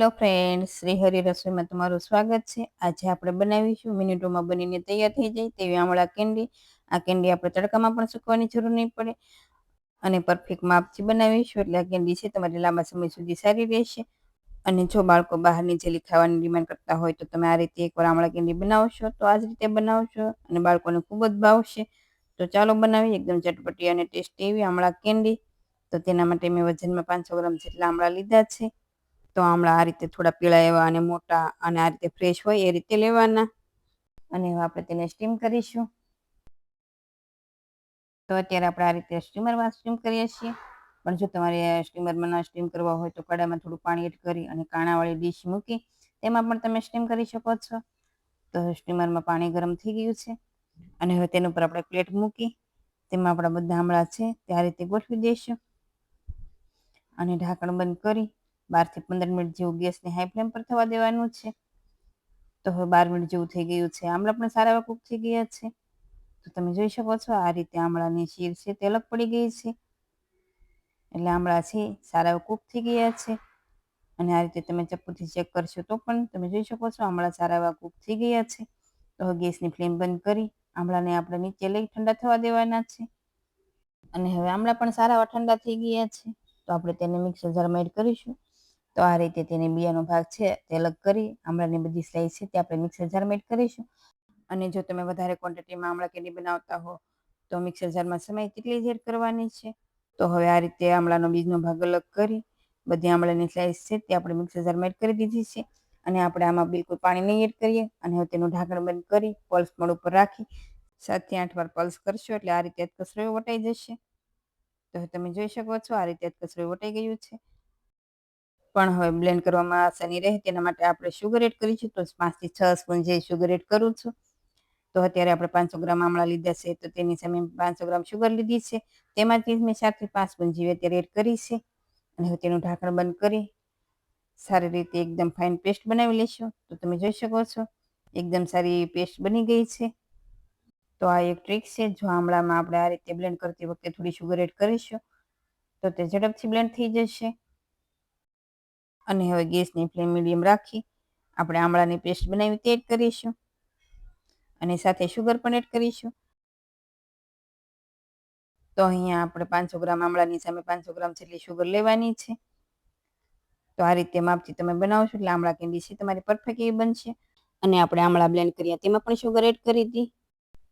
Hello friend Shri Hari રસોઈમાં તમારું સ્વાગત છે. આજે આપણે બનાવીશું મિનિટોમાં બનીને તૈયાર થઈ જાય તેવી આમળા કેન્ડી. આ કેન્ડી આપણે તડકામાં પણ સૂકવાની જરૂર નહીં પડે. અને પરફેક્ટ માપથી બનાવીશું એટલે આ કેન્ડી છે તમારી લાંબા સમય સુધી સારી રહેશે. અને જો બાળકો બહારની જેલી ખાવાની ડિમાન્ડ કરતા હોય તો તમે આ રીતે એકવાર આમળા કેન્ડી બનાવશો તો આ જ રીતે બનાવશો અને બાળકોને ખૂબ જ ભાવશે. તો ચાલો બનાવીએ એકદમ ચટપટી અને ટેસ્ટી એવી આમળા કેન્ડી. તો તેના માટે મેં વજનમાં પાંચસો ગ્રામ જેટલા આમળા લીધા છે. તો આમળા આ રીતે થોડા પીળા એવા અને મોટા અને આ રીતે ફ્રેશ હોય એ રીતે લેવાના. અને હવે આપણે તેને સ્ટીમ કરીશું. તો અત્યારે આપણે આ રીતે સ્ટીમરમાં સ્ટીમ કરીએ છીએ. પણ જો તમારે સ્ટીમરમાં ના સ્ટીમ કરવા હોય તો કડામાં થોડું પાણી એડ કરી અને કાણાવાળી ડીશ મૂકી તેમાં પણ તમે સ્ટીમ કરી શકો છો. તો સ્ટીમરમાં પાણી ગરમ થઈ ગયું છે. અને હવે તેના ઉપર આપણે પ્લેટ મૂકી તેમાં આપણા બધા આમળા છે તે આ રીતે ગોઠવી દઈશું. અને ઢાંકણ બંધ કરી બારથી પંદર મિનિટ જેવું ગેસને હાઈ ફ્લેમ પર થવા દેવાનું છે. તો હવે બાર મિનિટ જેવું થઈ ગયું છે. આમળા પણ સારા એવા કૂક થઈ ગયા છે. તો તમે જોઈ શકો છો, આ રીતે આમળાની શીર છે તે અલગ પડી ગઈ છે. એટલે આમળા છે, સારા એવા કૂક થઈ ગયા છે. અને આ રીતે તમે ચપ્પુથી ચેક કરશો તો પણ તમે જોઈ શકો છો, આમળા સારા એવા કૂક થઈ ગયા છે. તો હવે ગેસની ફ્લેમ બંધ કરી, આમળાને આપણે નીચે લઈ ઠંડા થવા દેવાના છે. અને હવે આમળા પણ સારા એવા ઠંડા થઈ ગયા છે. તો આપણે તેને મિક્સર જારમાં એડ કરીશું. તો આ રીતે તેને બિયાનો ભાગ છે તે અલગ કરી, આમળાની બધી સ્લાઈસ છે તે આપણે મિક્સર જારમાં એડ કરીશું. અને જો તમે વધારે ક્વોન્ટિટીમાં આમળા કેરી બનાવતા હો, તો મિક્સર જારમાં સમય કેટલી જ એડ કરવાની છે? તો હવે આ રીતે આમળાનો બીજનો ભાગ અલગ કરી, બધી આમળાની સ્લાઈસ છે તે આપણે મિક્સર જારમાં એડ કરી દીધી છે. અને આપણે આમાં બિલકુલ પાણી નહીં એડ કરીએ અને હવે તેનું ઢાંકણ બંધ કરી પલ્સ મોડ ઉપર રાખી, સાતથી આઠ વાર પલ્સ કરશો એટલે આ રીતે કચરો વટાઈ જશે. તો તમે જોઈ શકો છો આ રીતે કચરો વટાઈ ગયું છે. પણ હવે બ્લેન્ડ કરવામાં આસાની રહે, તેના માટે આપણે શુગર એડ કરીશું તો પાંચથી છ સ્પૂન જે શુગર એડ કરું છું. તો અત્યારે આપણે પાંચસો ગ્રામ આમળા લીધા છે, તો તેની સામે પાંચસો ગ્રામ શુગર લીધી છે. તેમાંથી મેં ચારથી પાંચ સ્પૂન જીવે અત્યારે એડ કરી છે. અને હવે તેનું ઢાંકણ બંધ કરી સારી રીતે એકદમ ફાઇન પેસ્ટ બનાવી લેશું તો તમે જોઈ શકો છો, એકદમ સારી પેસ્ટ બની ગઈ છે. તો આ એક ટ્રીક છે, જો આમળામાં આપણે આ રીતે બ્લેન્ડ કરતી વખતે થોડી શુગર એડ કરીશું, તો તે ઝડપથી બ્લેન્ડ થઈ જશે. અને હવે ગેસની ફ્લેમ મીડિયમ રાખી આપણે આમળાની પેસ્ટ બનાવી તે એડ કરીશું. અને સાથે શુગર પણ એડ કરીશું. તો અહીંયા આપણે પાંચસો ગ્રામ આમળાની સામે પાંચસો ગ્રામ જેટલી શુગર લેવાની છે. તો આ રીતે માપથી તમે બનાવશો એટલે આમળા કેન્ડી છે તમારી પરફેક્ટ એવી બનશે. અને આપણે આમળા બ્લેન્ડ કર્યા તેમાં પણ શુગર એડ કરી હતી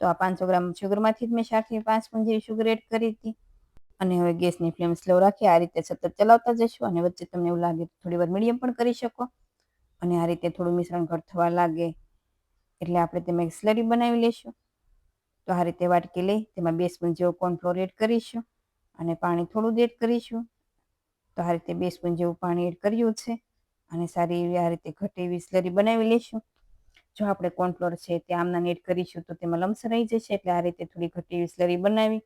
તો આ પાંચસો ગ્રામ શુગરમાંથી જ મેં ચારથી પાંચ સ્પૂન જેવી શુગર એડ કરી હતી અને હવે ગેસની ફ્લેમ સ્લો રાખી, આ રીતે સતત ચલાવતા જશો અને વચ્ચે તમને એવું લાગે તો થોડી વાર મીડિયમ પણ કરી શકો. અને આ રીતે થોડું મિશ્રણ ઘટ થવા લાગે એટલે આપણે તેમાં એક સ્લરી બનાવી લઈશું. તો આ રીતે વાટકી લઈ તેમાં બે સ્પૂન જેવો કોર્નફ્લોર એડ કરીશું અને પાણી થોડું એડ કરીશું. તો આ રીતે બે સ્પૂન જેવું પાણી એડ કર્યું છે અને સારી એવી આ રીતે ઘટે એવી સ્લરી બનાવી લઈશું. જો આપણે કોર્નફ્લોર છે તે આમના એડ કરીશું તો તેમાં લમ્સ રહી જશે એટલે આ રીતે થોડી ઘટી એવી સ્લરી બનાવી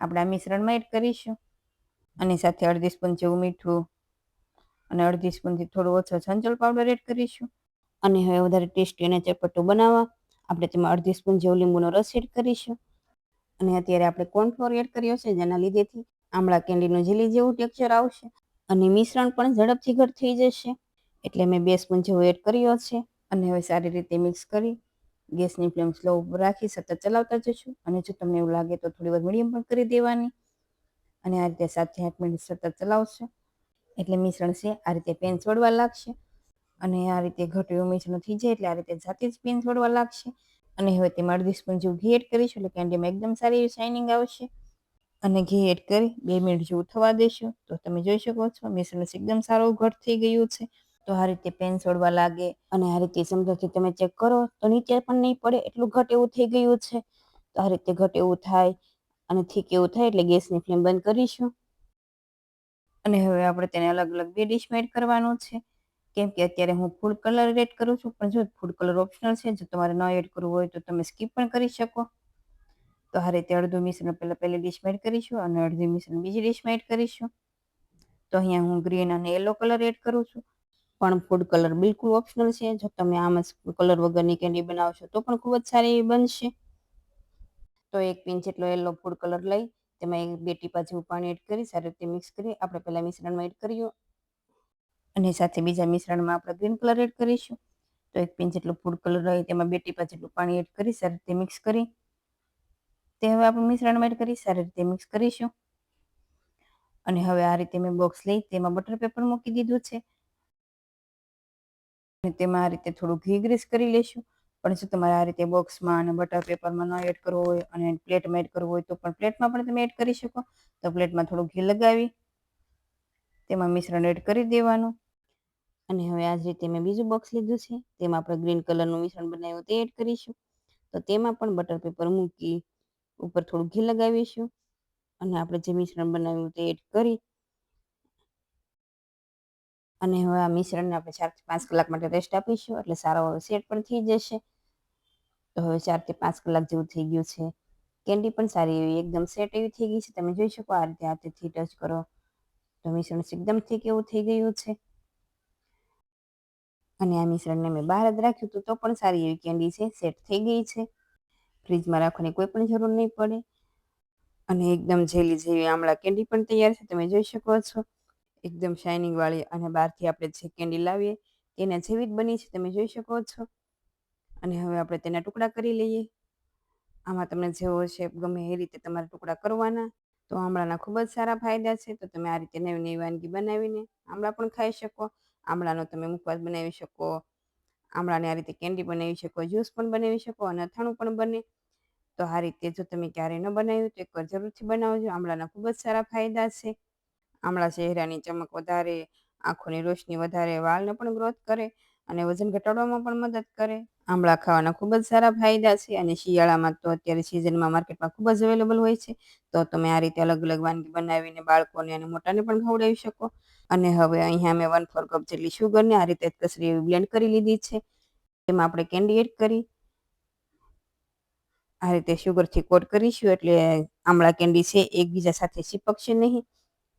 આપણે આ મિશ્રણમાં એડ કરીશું. અને સાથે અડધી સ્પૂન જેવું મીઠું અને અડધી સ્પૂનથી થોડું ઓછો સંચળ પાવડર એડ કરીશું. અને હવે વધારે ટેસ્ટી અને ચટપટું બનાવવા આપણે તેમાં અડધી સ્પૂન જેવું લીંબુનો રસ એડ કરીશું. અને અત્યારે આપણે કોર્નફ્લોર એડ કર્યો છે, જેના લીધેથી આમળા કેન્ડીનું જીલી જેવું ટેક્સચર આવશે અને મિશ્રણ પણ ઝડપથી ઘટ થઈ જશે. એટલે મેં બે સ્પૂન જેવું એડ કર્યો છે અને હવે સારી રીતે મિક્સ કરી ગેસની ફ્લેમ સ્લો રાખી સતત ચલાવતા જશું. અને જો તમને એવું લાગે તો થોડી વાર મીડિયમ પણ કરી દેવાની. અને આ રીતે સાતથી આઠ મિનિટ સતત ચલાવશો. એટલે મિશ્રણ છે, આ રીતે પેન છોડવા લાગશે. અને આ રીતે ઘટ્યું મિશ્રણ થઈ જાય એટલે આ રીતે જાતે જ પેન છોડવા લાગશે. અને હવે તેમાં અડધી સ્પૂન જેવું ઘી એડ કરીશું એટલે કેન્ડીમાં એકદમ સારી એવી શાઇનિંગ આવશે. અને ઘી એડ કરી બે મિનિટ જેવું થવા દેશું. તો તમે જોઈ શકો છો, મિશ્રણ એકદમ સારું ઘટ થઈ ગયું છે. તો આ રીતે પેન છોડવા લાગે. અને આ રીતે સમજાથી તમે ચેક કરો, તો નીચે પણ નહીં પડે. એટલું ઘટ એવું થઈ ગયું છે. તો આ રીતે ઘટ એવું થાય. અને થીક એવું થાય એટલે ગેસની ફ્લેમ બંધ કરીશું. અને હવે આપણે તેને અલગ અલગ બે ડીશમાં એડ કરવાનું છે. કેમ કે અત્યારે હું ફૂડ કલર એડ કરું છું. પણ જો ફૂડ કલર ઓપ્શનલ છે, જો તમારે ન એડ કરવું હોય તો તમે સ્કીપ પણ કરી શકો. તો આ રીતે અડધું મિશ્રણ પહેલાં પહેલી ડિશમાં એડ કરીશું અને અડધું મિશ્રણ બીજી ડિશમાં એડ કરીશું. તો અહીંયા હું ગ્રીન અને યલો કલર એડ કરું છું. પણ ફૂડ કલર બિલકુલ ઓપ્શનલ છે. જો તમે આમાં કલર વગરની કેન્ડી બનાવશો તો પણ ખૂબ જ સારી એવી બનશે. તો એક પિંચ જેટલો યલો ફૂડ કલર લઈ, તેમાં એક બે ટીપા જેવું પાણી એડ કરી, સારી રીતે મિક્સ કરી, આપણે પહેલાં મિશ્રણમાં એડ કર્યું. અને સાથે બીજા મિશ્રણમાં આપણે ગ્રીન કલર એડ કરીશું. તો એક પિંચ જેટલો ફૂડ કલર હોય તેમાં બે ટીપા જેટલું પાણી એડ કરી, સારી રીતે મિક્સ કરી. તે હવે આપણે મિશ્રણમાં એડ કરી, સારી રીતે મિક્સ કરીશું. અને હવે આ રીતે મેં બોક્સ લઈ, તેમાં બટર પેપર મૂકી દીધું છે. તેમાં આ રીતે થોડું ઘી ગ્રીસ કરી લેશું. પણ જો તમારે આ રીતે બોક્સમાં અને બટર પેપરમાં ન એડ કરવો હોય અને પ્લેટમાં એડ કરવું હોય તો પણ પ્લેટમાં પણ તમે એડ કરી શકો. તો પ્લેટમાં થોડું ઘી લગાવી, તેમાં મિશ્રણ એડ કરી દેવાનું. અને હવે આ જ રીતે મેં બીજું બોક્સ લીધું છે. તેમાં આપણે ગ્રીન કલરનું મિશ્રણ બનાવ્યું તે એડ કરીશું. તો તેમાં પણ બટર પેપર મૂકી ઉપર થોડું ઘી લગાવીશું. અને આપણે જે મિશ્રણ બનાવ્યું તે એડ કરી અને હવે આ મિશ્રણને આપણે ચારથી પાંચ કલાક માટે રેસ્ટ આપીશું, એટલે સારો સેટ પણ થઈ જશે. તો હવે ચારથી પાંચ કલાક જેવું થઈ ગયું છે. કેન્ડી પણ સારી એવી એકદમ સેટ એવી થઈ ગઈ છે. તમે જોઈ શકો આ રીતે હાથેથી ટચ કરો. તો મિશ્રણ એકદમ થીક એવું થઈ ગયું છે. અને આ મિશ્રણને મેં બહાર જ રાખ્યું હતું, તો પણ સારી એવી કેન્ડી છે. સેટ થઈ ગઈ છે. ફ્રીજમાં રાખવાની કોઈ પણ જરૂર નહીં પડે. અને એકદમ જેલી જેવી આમળા કેન્ડી પણ તૈયાર છે. તમે જોઈ શકો છો. એકદમ શાઇનિંગ વાળી અને બહારથી આપણે જે કેન્ડી લાવીએ તેના જેવી જ બની છે, તમે જોઈ શકો છો. અને હવે આપણે તેના ટુકડા કરી લઈએ. આમાં તમને જેવો શેપ ગમે એ રીતે તમારે ટુકડા કરવાના. તો આમળાના ખૂબ જ સારા ફાયદા છે. તો તમે આ રીતે નવી નવી વાનગી બનાવીને આમળા પણ ખાઈ શકો. આમળાનો તમે મુખવાસ બનાવી શકો. આમળાને આ રીતે કેન્ડી બનાવી શકો જ્યુસ પણ બનાવી શકો અને અથાણું પણ બને. તો આ રીતે જો તમે ક્યારેય ન બનાવ્યું તો એકવાર જરૂરથી બનાવજો. આમળાના ખૂબ જ સારા ફાયદા છે. આમળા ચહેરાની ચમક વધારે, આંખોની રોશની વધારે, વાળને પણ ગ્રોથ કરે અને વજન ઘટાડવામાં પણ મદદ કરે. આમળા ખાવાના ખૂબ જ સારા ફાયદા છે અને શિયાળામાં તો અત્યારે સિઝનમાં માર્કેટમાં ખૂબ જ અવેલેબલ હોય છે. તો તમે આ રીતે અલગ અલગ વાનગી બનાવીને બાળકોને અને મોટાને પણ ખવડાવી શકો. અને હવે અહીંયા મેં વન ફોર કપ જેટલી શુગરને આ રીતે કસરી એવી બ્લેન્ડ કરી લીધી છે. તેમાં આપણે કેન્ડી એડ કરી, આ રીતે શુગરથી કોટ કરીશું એટલે આમળા કેન્ડી છે, એકબીજા સાથે ચીપકશે નહીં.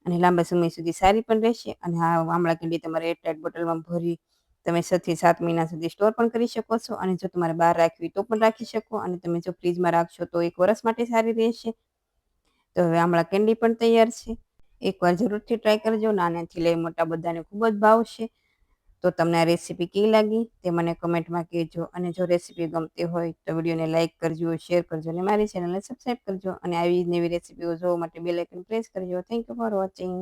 અને લાંબા સમય સુધી સારી પણ રહેશે. અને આ આમળા કેન્ડી તમારે એરટાઇટ બોટલમાં ભરી તમે છથી સાત મહિના સુધી સ્ટોર પણ કરી શકો છો. અને જો તમારે બહાર રાખવી તો પણ રાખી શકો. અને તમે જો ફ્રીજમાં રાખશો તો એક વર્ષ માટે સારી રહેશે. તો હવે આમળા કેન્ડી પણ તૈયાર છે. એકવાર જરૂરથી ટ્રાય કરજો. નાનાથી લઈ મોટા બધાને ખૂબ જ ભાવશે. તો તમને આ રેસીપી કેવી લાગી તે મને કમેન્ટમાં કહેજો. અને જો રેસીપી ગમતી હોય તો વિડીયોને લાઇક કરજો, શેર કરજો અને મારી ચેનલને સબસ્ક્રાઈબ કરજો. અને આવી જ નવી રેસીપીઓ જોવા માટે બેલ આઇકન પ્રેસ કરજો. Thank you for watching